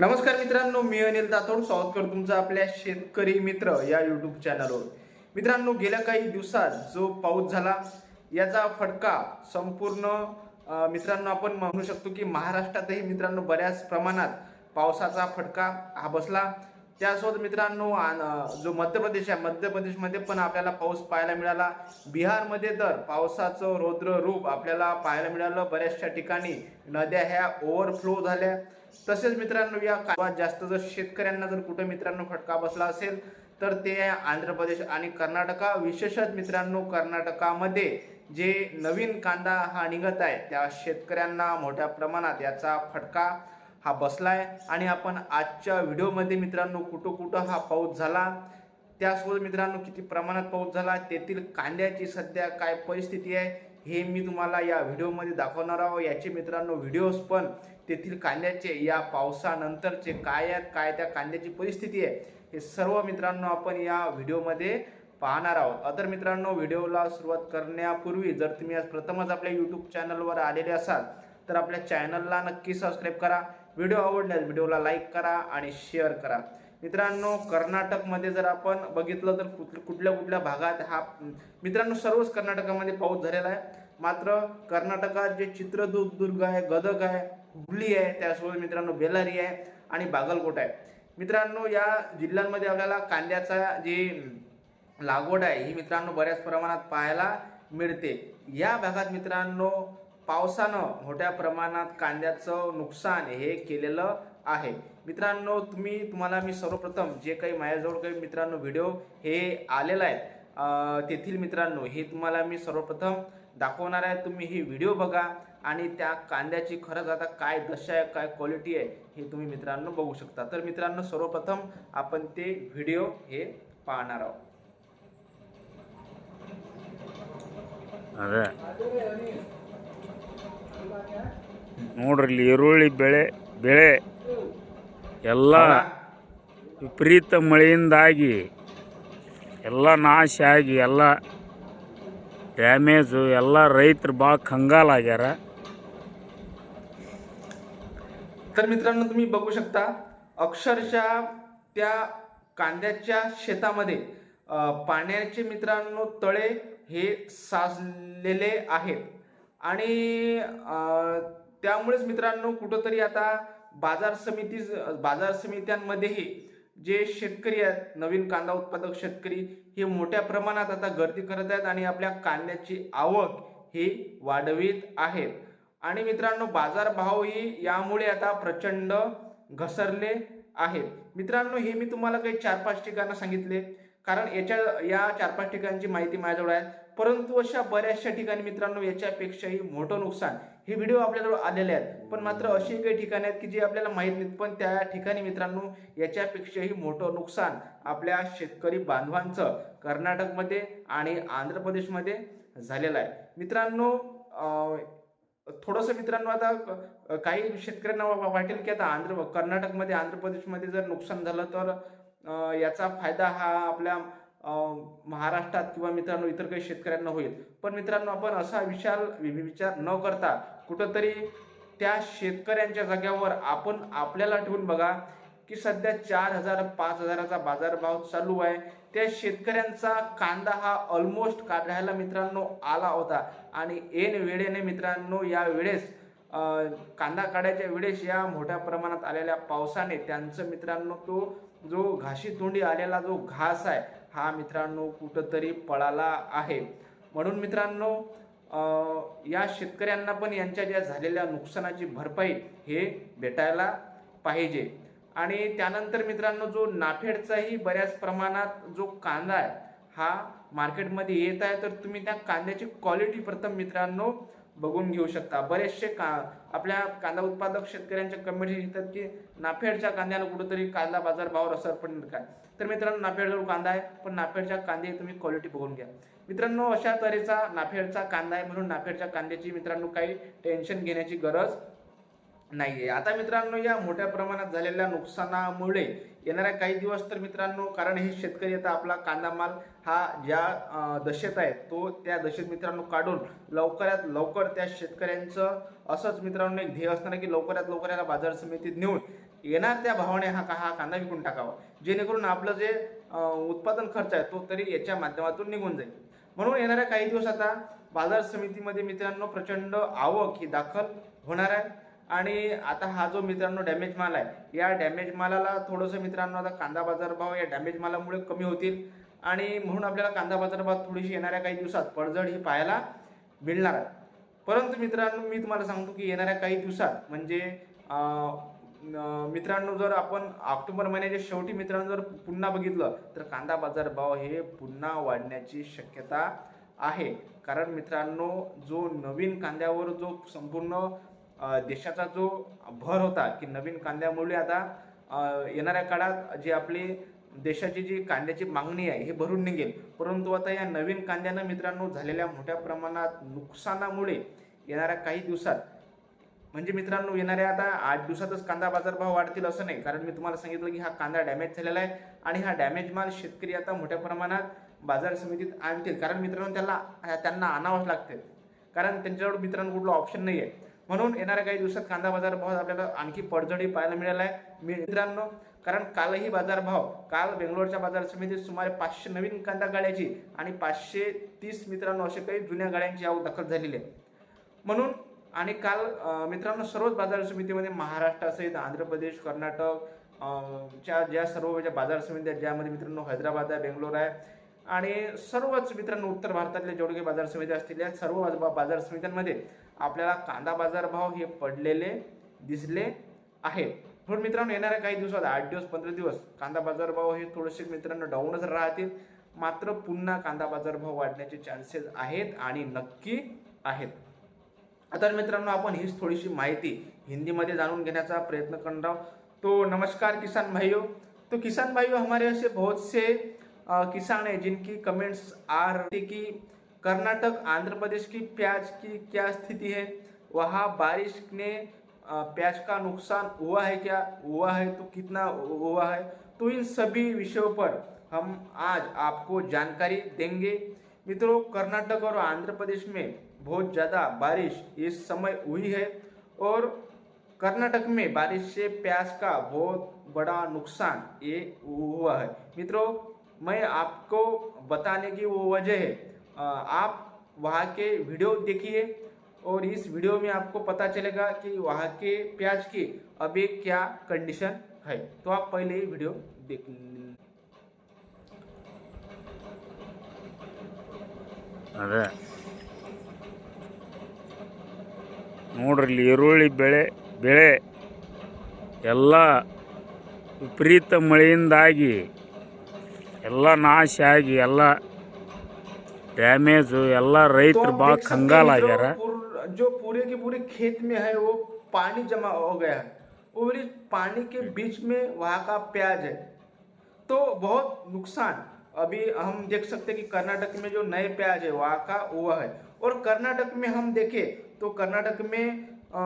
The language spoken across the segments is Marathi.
नमस्कार मित्रांनो मी अनिल दातोड. स्वागत करतो तुमचं आपल्या शेतकरी मित्र या युट्यूब चॅनलवर मित्रांनो गेल्या काही दिवसात जो पाऊस झाला याचा फटका संपूर्ण मित्रांनो आपण म्हणू शकतो की महाराष्ट्रातही मित्रांनो बऱ्याच प्रमाणात पावसाचा फटका हा बसला. त्यासोबत मित्रांनो जो मध्य प्रदेश आहे मध्य प्रदेशमध्ये पण आपल्याला पाऊस पाहायला मिळाला. बिहारमध्ये तर पावसाचं रौद्र रूप आपल्याला पाहायला मिळालं. बऱ्याचशा ठिकाणी नद्या ह्या ओव्हरफ्लो झाल्या. तसेच मित्रांनो या काळात जास्त जर शेतकऱ्यांना जर कुठे मित्रांनो फटका बसला असेल तर ते आंध्र प्रदेश आणि कर्नाटका विशेषत मित्रांनो कर्नाटकामध्ये जे नवीन कांदा हा निघत आहे त्या शेतकऱ्यांना मोठ्या प्रमाणात याचा फटका हा बसलाय. आणि आपण आजच्या व्हिडिओमध्ये मित्रांनो कुठं कुठं हा पाऊस झाला त्यासोबत मित्रांनो किती प्रमाणात पाऊस झाला तेथील कांद्याची सध्या काय परिस्थिती आहे हे मी तुम्हाला या व्हिडिओमध्ये दाखवणार आहोत याचे मित्रांनो व्हिडिओज पण तेथील कांद्याचे या पावसानंतरचे काय आहेत काय त्या कांद्याची परिस्थिती आहे हे सर्व मित्रांनो आपण या व्हिडिओमध्ये पाहणार आहोत. अदर मित्रांनो व्हिडिओला सुरुवात करण्यापूर्वी जर तुम्ही आज प्रथमच आपल्या यूट्यूब चॅनलवर आलेले असाल तर आपल्या चॅनलला नक्की सबस्क्राईब करा. व्हिडिओ आवडल्यास व्हिडिओला लाईक करा आणि शेअर करा. मित्रांनो कर्नाटकमध्ये जर आपण बघितलं तर कुठ कुठल्या कुठल्या भागात हा मित्रांनो सर्वच कर्नाटकामध्ये पाऊस झालेला आहे. मात्र कर्नाटकात जे चित्रदुर्ग आहे गदक आहे हुबली आहे त्यासोबत मित्रांनो बेलारी आहे आणि बागलकोट आहे. मित्रांनो या जिल्ह्यांमध्ये आपल्याला कांद्याचा जे लागवड आहे ही मित्रांनो बऱ्याच प्रमाणात पाहायला मिळते. या भागात मित्रांनो पावसानं मोठ्या प्रमाणात कांद्याचं नुकसान हे केलेलं आहे. मित्रांनो तुम्ही तुम्हाला मी सर्वप्रथम जे काही माझ्याजवळ काही मित्रांनो व्हिडिओ हे आलेला आहे तेथील मित्रांनो हे तुम्हाला मी सर्वप्रथम दाखवणार आहे. तुम्ही हे व्हिडिओ बघा आणि त्या कांद्याची खरंच आता काय दशा आहे काय क्वालिटी आहे हे तुम्ही मित्रांनो बघू शकता. तर मित्रांनो सर्वप्रथम आपण ते व्हिडिओ हे पाहणार आहोत. ನೋಡ್ರಿ ಇಲ್ಲಿ ಈರುಳ್ಳಿ ಬೆಳೆ ಬೆಳೆ ಎಲ್ಲ ವಿಪರೀತ ಮಳೆಯಿಂದಾಗಿ ಎಲ್ಲ ನಾಶ ಆಗಿ ಎಲ್ಲ ಡ್ಯಾಮೇಜು ಎಲ್ಲ ರೈತರು ಭಾಳ ಕಂಗಾಲಾಗ್ಯಾರ तर मित्रांनो तुम्ही बघू शकता अक्षरशः त्या कांद्याच्या शेतामध्ये अं, पाण्याचे मित्रांनो तळे हे साचलेले आहेत आणि अं, त्यामुळेच मित्रांनो कुठंतरी आता बाजार समिती बाजार समित्यांमध्येही जे शेतकरी आहेत नवीन कांदा उत्पादक शेतकरी हे मोठ्या प्रमाणात आता गर्दी करत आहेत आणि आपल्या कांद्याची आवक ही वाढवीत आहेत. आणि मित्रांनो बाजारभावही यामुळे आता प्रचंड घसरले आहेत. मित्रांनो हे मी तुम्हाला काही चार पाच ठिकाणं सांगितले. कारण याच्या या चार पाच ठिकाणची माहिती माझ्याजवळ आहे. परंतु अशा बऱ्याचशा ठिकाणी मित्रांनो याच्यापेक्षाही मोठं नुकसान हे व्हिडिओ आपल्याजवळ आलेले आहेत. पण मात्र अशी काही ठिकाणे आहेत की जी आपल्याला माहीत नाहीत. पण त्या ठिकाणी मित्रांनो याच्यापेक्षाही मोठं नुकसान आपल्या शेतकरी बांधवांचं कर्नाटकमध्ये आणि आंध्र प्रदेशमध्ये झालेलं आहे. मित्रांनो थोडंसं मित्रांनो आता काही शेतकऱ्यांना वाटेल की आता आंध्र कर्नाटकमध्ये आंध्र प्रदेशमध्ये जर नुकसान झालं तर याचा फायदा हा आपल्या महाराष्ट्रात किंवा मित्रांनो इतर काही शेतकऱ्यांना होईल. पण मित्रांनो आपण असा विशाल वि- विचार न करता कुठंतरी त्या शेतकऱ्यांच्या जाग्यावर आपण आपल्याला ठेवून बघा की सध्या चार हजार पाच हजाराचा बाजारभाव चालू आहे. त्या शेतकऱ्यांचा कांदा हा ऑलमोस्ट काढायला मित्रांनो आला होता. आणि ऐन वेळेने मित्रांनो या वेळेस कांदा काढायच्या वेळेस या मोठ्या प्रमाणात आलेल्या पावसाने त्यांचं मित्रांनो तो जो घाशी तोंडी आलेला जो घास आहे हा मित्रांनो कुठंतरी पळाला आहे. म्हणून मित्रांनो या शेतकऱ्यांना पण यांच्या ज्या झालेल्या नुकसानाची भरपाई हे भेटायला पाहिजे. आणि त्यानंतर मित्रांनो जो नाफेडचाही बऱ्याच प्रमाणात जो कांदा आहे हा मार्केटमध्ये येत आहे तर तुम्ही त्या कांद्याची क्वालिटी प्रथम मित्रांनो बघून घेऊ शकता. बरेचसे का आपल्या कांदा उत्पादक शेतकऱ्यांच्या कमिटी येतात की नाफेडच्या कांद्याला कुठंतरी कांदा बाजार भावावर असर पडणार काय? तर मित्रांनो नाफेडजवळ कांदा आहे पण नाफेडच्या कांदे तुम्ही क्वालिटी बघून घ्या. मित्रांनो अशा तऱ्हेचा नाफेडचा कांदा आहे म्हणून नाफेडच्या कांद्याची मित्रांनो काही टेन्शन घेण्याची गरज नाहीये. आता मित्रांनो या मोठ्या प्रमाणात झालेल्या नुकसानामुळे येणाऱ्या काही दिवस तर मित्रांनो कारण हे शेतकरी आता आपला कांदा माल हा ज्या दशेत आहे तो त्या दशेत मित्रांनो काढून लवकरात लवकर त्या शेतकऱ्यांचं असंच मित्रांनो एक ध्येय असणार की लवकरात लवकर याला बाजार समितीत नेऊन येणार त्या भावाने हा हा कांदा विकून टाकावा. जेणेकरून आपलं जे उत्पादन खर्च आहे तो तरी याच्या माध्यमातून निघून जाईल. म्हणून येणाऱ्या काही दिवस आता बाजार समितीमध्ये मित्रांनो प्रचंड आवक ही दाखल होणार आहे. आणि आता हा जो मित्रांनो डॅमेज माल आहे या डॅमेज मालाला थोडंसं मित्रांनो आता कांदा बाजारभाव या डॅमेज मालामुळे कमी होतील. आणि म्हणून आपल्याला कांदा बाजार भाव थोडीशी येणाऱ्या काही दिवसात पडझड ही पाहायला मिळणार आहे. परंतु मित्रांनो मी तुम्हाला सांगतो की येणाऱ्या काही दिवसात म्हणजे मित्रांनो जर आपण ऑक्टोबर महिन्याच्या शेवटी मित्रांनो जर पुन्हा बघितलं तर कांदा बाजार भाव हे पुन्हा वाढण्याची शक्यता आहे. कारण मित्रांनो जो नवीन कांद्यावर जो संपूर्ण देशाचा जो भर होता की नवीन कांद्यामुळे आता येणाऱ्या काळात जी आपली देशाची जी कांद्याची मागणी आहे हे भरून निघेल. परंतु आता या नवीन कांद्यानं मित्रांनो झालेल्या मोठ्या प्रमाणात नुकसानामुळे येणाऱ्या काही दिवसात म्हणजे मित्रांनो येणाऱ्या आता आठ दिवसातच कांदा बाजारभाव वाढतील असं नाही. कारण मी तुम्हाला सांगितलं की हा कांदा डॅमेज झालेला आहे आणि हा डॅमेज माल शेतकरी आता मोठ्या प्रमाणात बाजार समितीत आणतील. कारण मित्रांनो त्याला त्यांना आणावंच लागते. कारण त्यांच्याकडं मित्रांनो कुठलं ऑप्शन नाही आहे म्हणून येणाऱ्या काही दिवसात कांदा बाजार भाव आपल्याला आणखी पडझडी पाहायला मिळाला आहे मित्रांनो कारण कालही बाजार भाव काल बेंगलोरच्या बाजार समितीत सुमारे पाचशे नवीन कांदा गाड्याची आणि पाचशे तीस मित्रांनो असे काही जुन्या गाड्यांची आवक दाखल झालेली आहे. म्हणून आणि काल मित्रांनो सर्वच बाजार समितीमध्ये महाराष्ट्रासहित आंध्र प्रदेश कर्नाटक च्या ज्या सर्व ज्या बाजार समित्या आहेत, ज्यामध्ये मित्रांनो हैदराबाद आहे बेंगलोर आहे आणि सर्वच मित्रांनो उत्तर भारतातले जेवढे काही बाजार समित्या असतील या सर्व बाजार समित्यांमध्ये आपल्याला कांदा बाजार भाव हे पडलेले दिसले आहेत. म्हणून मित्रांनो येणाऱ्या काही दिवसात आठ दिवस पंधरा दिवस कांदा बाजार भाव हे थोडेसे मित्रांनो डाऊनच राहतील. मात्र पुन्हा कांदा बाजार भाव वाढण्याचे चान्सेस आहेत आणि नक्की आहेत. आता मित्रांनो आपण हीच थोडीशी माहिती हिंदीमध्ये जाणून घेण्याचा प्रयत्न करणार आहोत. तो नमस्कार किसान भाइयों तो किसान भाइयों हमारे ऐसे बहुत से किसान है, जिनकी कमेंट्स आ रही कि कर्नाटक, आंध्र प्रदेश की प्याज की क्या स्थिति है? वहाँ बारिश ने प्याज का नुकसान हुआ है क्या? हुआ है तो कितना हुआ है? तो इन सभी विषयों पर हम आज आपको जानकारी देंगे। मित्रों, कर्नाटक और आंध्र प्रदेश में बहुत ज़्यादा बारिश इस समय हुई है और कर्नाटक में बारिश से प्याज का बहुत बड़ा नुकसान ये हुआ है। मित्रों मैं आपको बताने की वो वजह है अ, आप वहाँ के वीडियो देखिए और इस वीडियो में आपको पता चलेगा कि वहाँ के प्याज की अभी क्या कंडीशन है तो आप पहले ही वीडियो देख ಅದೇ ನೋಡ್ರಿ ಇಲ್ಲಿ ಈರುಳ್ಳಿ ಬೆಳೆ ಬೆಳೆ ಎಲ್ಲ ವಿಪರೀತ ಮಳೆಯಿಂದಾಗಿ ಎಲ್ಲ ನಾಶ ಆಗಿ ಎಲ್ಲ ಡ್ಯಾಮೇಜು ಎಲ್ಲ तो ರೈತರು आप ಭಾಳ देख सकते हैं ಕಂಗಾಲಾಗ್ಯಾರ मित्रों, पूर- जो पूरे के पूरे खेत में है वो पानी जमा हो गया है और इस पानी के बीच में वहाँ का प्याज है तो बहुत नुकसान अभी हम देख सकते हैं कि कर्नाटक में जो नए प्याज है वहाँ का हुआ है और कर्नाटक में हम देखें तो कर्नाटक में अ,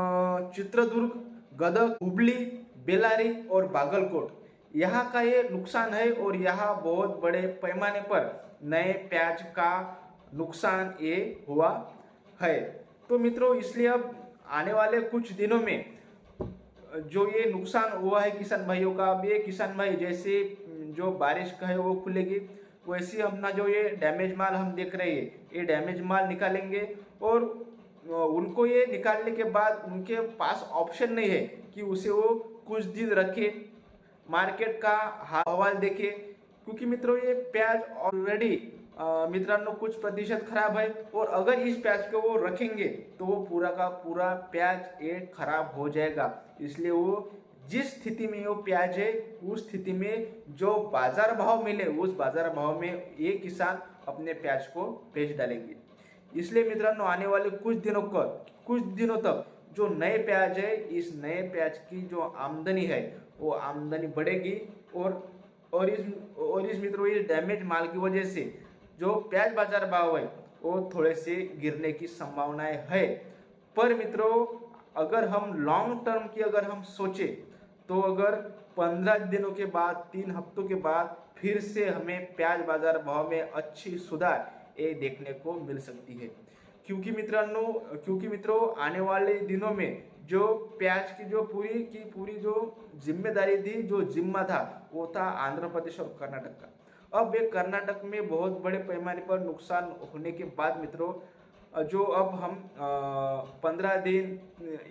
चित्रदुर्ग गदग हुबली बेलारी और बागलकोट यहाँ का ये नुकसान है और यहाँ बहुत बड़े पैमाने पर नए प्याज का नुकसान ये हुआ है। तो मित्रों, इसलिए अब आने वाले कुछ दिनों में जो ये नुकसान हुआ है किसान भाइयों का, अब ये किसान भाई जैसे जो बारिश का है वो खुलेगी, वैसे हम ना जो ये डैमेज माल हम देख रहे हैं, ये डैमेज माल निकालेंगे और उनको ये निकालने के बाद उनके पास ऑप्शन नहीं है कि उसे वो कुछ दिन रखे। मार्केट का हवाल देखे, क्योंकि मित्रों, ये प्याज ऑलरेडी मित्रांनो, कुछ प्रतिशत खराब है, और अगर इस प्याज को वो रखेंगे तो वो पूरा का पूरा प्याज ये खराब हो जाएगा। इसलिए वो जिस स्थिति में वो प्याज है, उस स्थिति में जो बाज़ार भाव मिले, उस बाज़ार भाव में ये किसान अपने प्याज को बेच डालेंगे। इसलिए मित्रांनो, आने वाले कुछ दिनों का, कुछ दिनों तक जो नए प्याज है, इस नए प्याज की जो आमदनी है, वो आमदनी बढ़ेगी और और इस और इस मित्रों, इस डैमेज माल की वजह से जो प्याज बाज़ार भाव है, वो थोड़े से गिरने की संभावनाएँ है। पर मित्रों, अगर हम लॉन्ग टर्म की अगर हम सोचे तो अगर पंद्रह दिनों के बाद, तीन हफ्तों के बाद फिर से हमें प्याज बाज़ार भाव में अच्छी सुधार ये देखने को मिल सकती है। क्योंकि मित्रांनो, क्योंकि मित्रों, आने वाले दिनों में जो प्याज की जो पूरी की पूरी जो ज़िम्मेदारी थी जो जिम्मा था, वो था आंध्र प्रदेश और कर्नाटक का। अब ये कर्नाटक में बहुत बड़े पैमाने पर नुकसान होने के बाद मित्रों, जो अब हम पंद्रह दिन,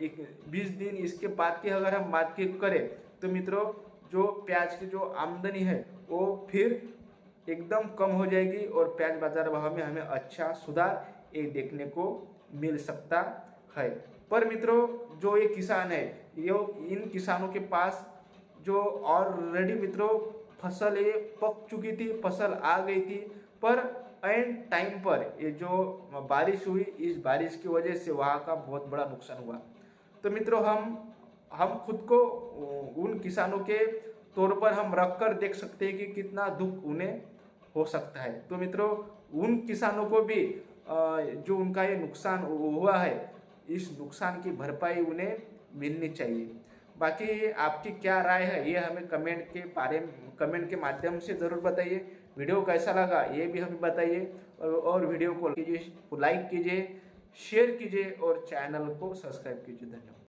एक, बीस दिन इसके बाद की अगर हम बात की करें तो मित्रों, जो प्याज की जो आमदनी है, वो फिर एकदम कम हो जाएगी और प्याज बाज़ार भाव में हमें अच्छा सुधार ये देखने को मिल सकता है। पर मित्रों, जो ये किसान है, ये, इन किसानों के पास जो ऑलरेडी मित्रों, फ़सल ये पक चुकी थी, फ़सल आ गई थी, पर एंड टाइम पर ये जो बारिश हुई, इस बारिश की वजह से वहाँ का बहुत बड़ा नुकसान हुआ। तो मित्रों, हम हम खुद को, उन किसानों के तौर पर हम रख कर देख सकते हैं कि कितना दुख उन्हें हो सकता है। तो मित्रों, उन किसानों को भी जो उनका ये नुकसान हुआ है इस नुकसान की भरपाई उन्हें मिलनी चाहिए। बाकी आपकी क्या राय है ये हमें कमेंट के बारे कमेंट के माध्यम से ज़रूर बताइए। वीडियो कैसा लगा ये भी हमें बताइए। और, वीडियो को कीजिए लाइक कीजिए शेयर कीजिए और चैनल को सब्सक्राइब कीजिए। धन्यवाद।